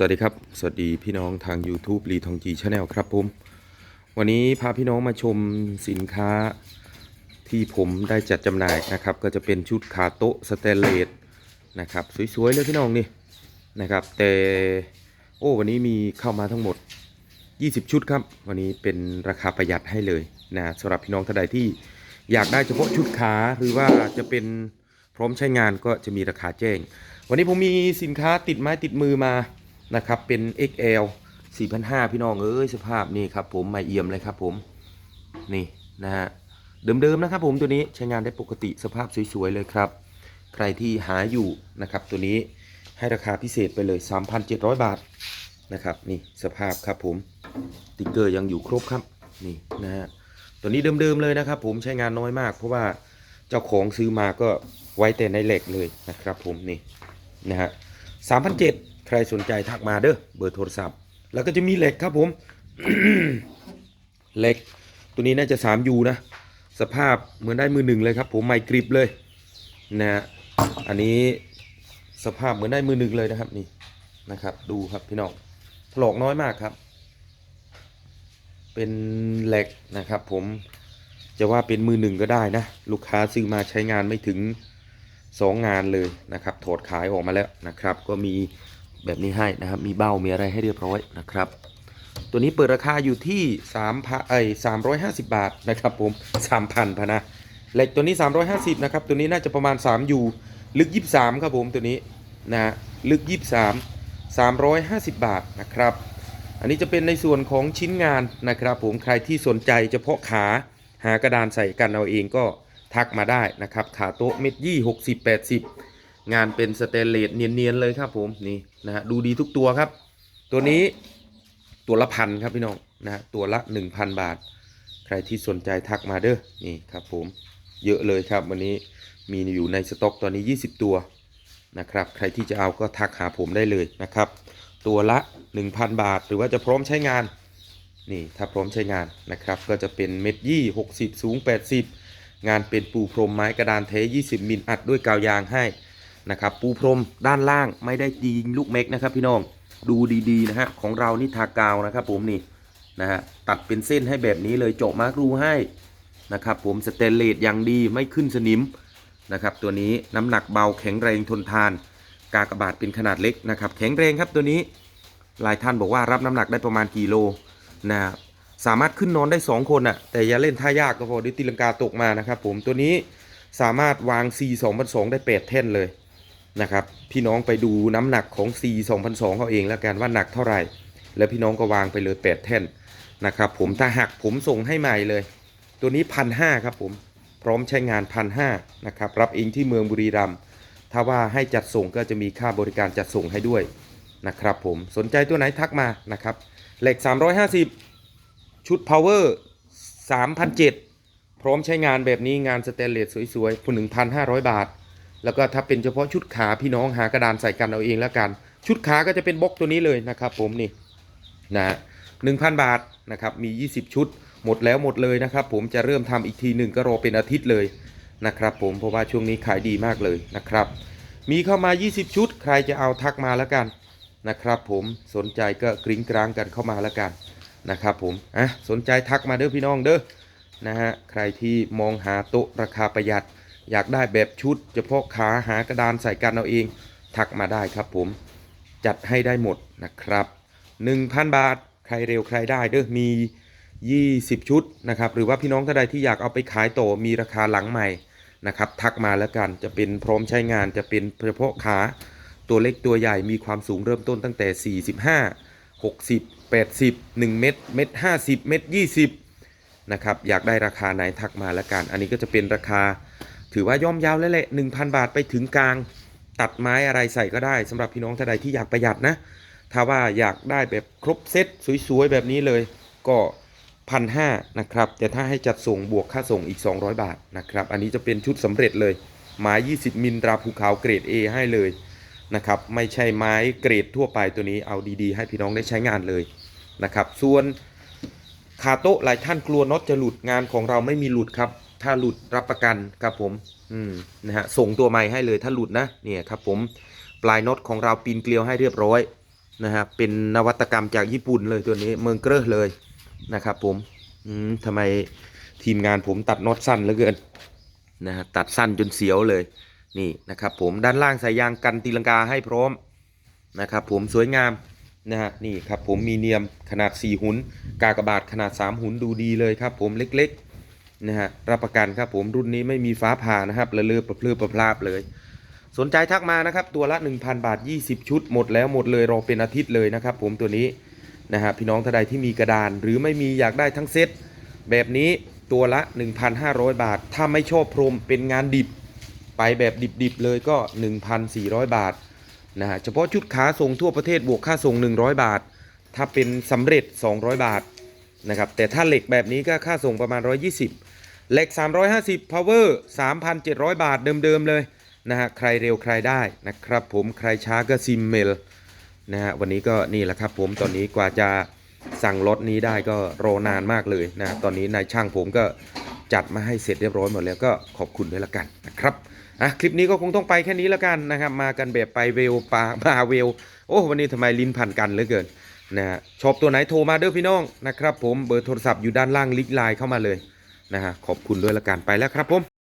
สวัสดีครับ สวัสดีพี่น้องทาง YouTube รีทองจีชาแนลครับผม วันนี้พาพี่น้องมาชมสินค้าที่ผมได้จัดจำหน่ายนะครับ ก็จะเป็นชุดขาโต๊ะสเตเลสนะครับ สวยๆเลยพี่น้องนี่นะครับ แต่โอ้วันนี้มีเข้ามาทั้งหมด 20 ชุดครับ วันนี้เป็นราคาประหยัดให้เลยนะสำหรับพี่น้องท่านใดที่อยากได้เฉพาะชุดขาหรือว่าจะเป็นพร้อมใช้งานก็จะมีราคาแจ้ง วันนี้ผมมีสินค้าติดไม้ติดมือมา นะครับเป็น XL 4,500 พี่น้องเอ้ยสภาพนี่ครับผมไม่เอี่ยมเลยครับผมนี่นะฮะเดิมๆนะครับผมตัวนี้ใช้งานได้ปกติสภาพสวยๆเลยครับ ใครที่หาอยู่นะครับตัวนี้ให้ราคาพิเศษไปเลย 3,700 บาทนะครับนี่สภาพครับผมติ๊กเกอร์ยังอยู่ครบครับนี่นะฮะตัวนี้เดิมๆเลยนะครับผมใช้งานน้อยมาก เพราะว่าเจ้าของซื้อมาก็ไว้แต่ในเหล็กเลยนะครับผมนี่นะฮะ3,700 ใครสนใจทักมาเด้อเบอร์โทรศัพท์ แล้วก็จะมีเหล็กครับผมเหล็ก ตัวนี้น่าจะ 3U นะ สภาพเหมือนได้มือหนึ่งเลยครับผมไม่กริบเลยนะฮะอันนี้สภาพเหมือนได้มือหนึ่งเลยนะครับนี่นะครับ ดูครับพี่น้องถลอกน้อยมากครับ เป็นเหล็กนะครับ ผมจะว่าเป็นมือหนึ่งก็ได้นะ ลูกค้าซื้อมาใช้งานไม่ถึงสองงานเลยนะครับ ถอดขายออกมาแล้วนะครับ ก็มี แบบนี้ให้นะครับ มีเบ้ามีอะไรให้เรียบร้อยนะครับ ตัวนี้เปิดราคาอยู่ที่3พันเอ้ย350บาทนะครับผม3,000พะนะเหล็กตัวนี้ 350นะครับตัวนี้น่าจะประมาณ3ยูลึก 23 ครับผมตัวนี้นะลึก 23 350 บาทนะครับ อันนี้จะเป็นในส่วนของชิ้นงานนะครับ ผมใครที่สนใจเฉพาะขาหากระดานใส่กันเอาเองก็ทักมาได้นะครับ ขาโต๊ะเม็ดยี่หกสิบแปดสิบ งานเป็นสเตนเลสเนียนๆเลยครับผมนี่นะฮะดูดีทุกตัวครับ ตัวนี้ตัวละพันครับพี่น้องนะฮะตัวละ 1,000 บาท ใครที่สนใจทักมาเด้อนี่ครับผมเยอะเลยครับ วันนี้มีอยู่ในสต็อกตอนนี้ 20 ตัวนะครับ ใครที่จะเอาก็ทักหาผมได้เลยนะครับ ตัวละ 1,000 บาท หรือว่าจะพร้อมใช้งานนี่ถ้าพร้อมใช้งานนะครับ ก็จะเป็นเม็ดยี่ 60 สูง 80 งานเป็นปูพรมไม้กระดานเท 20 มิลอัดด้วยกาวยางให้ นะครับปูพรมด้านล่างไม่ได้ยิงลูกเม็กนะครับ พี่น้องดูดีๆนะฮะของเรานี่ทากาวนะครับ ผมนี่นะฮะตัดเป็นเส้นให้แบบนี้เลยเจาะมาร์กรูให้นะครับ ผมสเตนเลสอย่างดีไม่ขึ้นสนิมนะครับ ตัวนี้น้ำหนักเบาแข็งแรงทนทาน กากบาทเป็นขนาดเล็กนะครับ แข็งแรงครับตัวนี้หลายท่านบอกว่ารับน้ำหนักได้ประมาณกี่โลนะสามารถขึ้นนอนได้ 2 คนอะแต่อย่าเล่นท่ายากก็พอเดิตีลังกาตกมานะครับ ผมตัวนี้สามารถวาง C 2 0 2ได้ 8 แท่นเลย นะครับ พี่น้องไปดูน้ำหนักของ C 2002เขาเองแล้วกันว่าหนักเท่าไหร่ แล้วพี่น้องก็วางไปเลย 8 แท่นนะครับผมถ้าหักผมส่งให้ใหม่เลย ตัวนี้พันห้าครับผมพร้อมใช้งานพันห้านะครับรับเองที่เมืองบุรีรัมย์ถ้าว่าให้จัดส่งก็จะมีค่าบริการจัดส่งให้ด้วยนะครับผมสนใจตัวไหนทักมานะครับเหล็ก 350 ชุด power 3,007พร้อมใช้งานแบบนี้งานสเตนเลสสวยๆคุณ1,500 บาท แล้วก็ถ้าเป็นเฉพาะชุดขาพี่น้องหากระดานใส่กันเอาเองแล้วกัน ชุดขาก็จะเป็นบล็อกตัวนี้เลยนะครับ ผมนี่นะหนึ่งพันบาทนะครับมี 20 ชุด หมดแล้วหมดเลยนะครับ ผมจะเริ่มทำอีกทีหนึ่งก็รอเป็นอาทิตย์เลยนะครับ ผมเพราะว่าช่วงนี้ขายดีมากเลยนะครับ มีเข้ามา 20 ชุด ใครจะเอาทักมาแล้วกันนะครับ ผมสนใจก็กริ้งกลางกันเข้ามาแล้วกันนะครับ ผมอะสนใจทักมาเด้อพี่น้องเด้อนะฮะใครที่มองหาโต๊ะราคาประหยัด อยากได้แบบชุดเฉพาะขาหากระดานใส่กันเอาเอง ทักมาได้ครับผมจัดให้ได้หมดนะครับ 1,000 บาทใครเร็วใครได้เด้อมี 20 ชุดนะครับหรือว่าพี่น้องท่านใดที่อยากเอาไปขายต่อมีราคาหลังใหม่นะครับทักมาแล้วกันจะเป็นพร้อมใช้งานจะเป็นเฉพาะขาตัวเล็กตัวใหญ่มีความสูงเริ่มต้นตั้งแต่ 45 60 80 1 เมตรเมตร50 เมตร 20นะครับอยากได้ราคาไหนทักมาแล้วกัน อันนี้ก็จะเป็นราคา ถือว่าย่อมเยาวแล้วแหละ1,000 บาทไปถึงกลาง ตัดไม้อะไรใส่ก็ได้สำหรับพี่น้องท่านใดที่อยากประหยัดนะ ถ้าว่าอยากได้แบบครบเซตสวยๆ แบบนี้เลยก็พันห้านะครับ แต่ถ้าให้จัดส่งบวกค่าส่งอีก 200 บาทนะครับ อันนี้จะเป็นชุดสำเร็จเลยไม้ 20 มิลตราภูเขาเกรด A ให้เลยนะครับ ไม่ใช่ไม้เกรดทั่วไปตัวนี้เอาดีๆ ให้พี่น้องได้ใช้งานเลยนะครับ ส่วนขาโต๊ะหลายท่านกลัวน็อตจะหลุดงานของเราไม่มีหลุดครับ ถ้าหลุดรับประกันครับผม อืมนะฮะส่งตัวใหม่ให้เลยถ้าหลุดนะเนี่ยครับผมปลายน็อตของเราปีนเกลียวให้เรียบร้อยนะฮะเป็นนวัตกรรมจากญี่ปุ่นเลยตัวนี้เมืองเกรอเลยนะครับผมอืมทำไมทีมงานผมตัดน็อตสั้นเหลือเกินนะฮะตัดสั้นจนเสียวเลยนี่นะครับผมด้านล่างใส่ยางกันตีลังกาให้พร้อมนะครับผมสวยงามนะฮะนี่ครับผมมีเนียมขนาด 4 หุนกากบาทขนาด 3 หุนดูดีเลยครับผมเล็กๆ นะฮะรับประกันครับผมรุ่นนี้ไม่มีฟ้าผ่านะครับระเลือประเพลือประพลาบเลย สนใจทักมานะครับตัวละ 1,000 บาท 20 ชุดหมดแล้วหมดเลยรอเป็นอาทิตย์เลยนะครับผมตัวนี้นะฮะพี่น้องท่านใดที่มีกระดาน หรือไม่มีอยากได้ทั้งเซตแบบนี้ตัวละ 1,500 บาท ถ้าไม่ชอบพรมเป็นงานดิบ ไปแบบดิบๆเลยก็ 1,400 บาทนะฮะเฉพาะชุดขาส่งทั่วประเทศบวกค่าส่ง 100 บาท ถ้าเป็นสำเร็จ 200 บาท นะครับแต่ถ้าเหล็กแบบนี้ก็ค่าส่งประมาณ 120 เหล็ก 350 power 3,700 บาทเดิมๆเลยนะฮะใครเร็วใครได้นะครับผมใครช้าก็ซิมเมลนะฮะวันนี้ก็นี่แหละครับผมตอนนี้กว่าจะสั่งรถนี้ได้ก็รอนานมากเลยนะตอนนี้นายช่างผมก็จัดมาให้เสร็จเรียบร้อยหมดแล้วก็ขอบคุณด้วยละกันนะครับอะคลิปนี้ก็คงต้องไปแค่นี้ละกันนะครับมากันแบบไปเวลปามาเวลโอ้วันนี้ทำไมลิ้นพันกันเหลือเกิน นะฮะชอบตัวไหนโทรมาเด้อพี่น้องนะครับผมเบอร์โทรศัพท์อยู่ด้านล่างลิงก์ไลน์เข้ามาเลยนะฮะขอบคุณด้วยละกันไปแล้วครับผม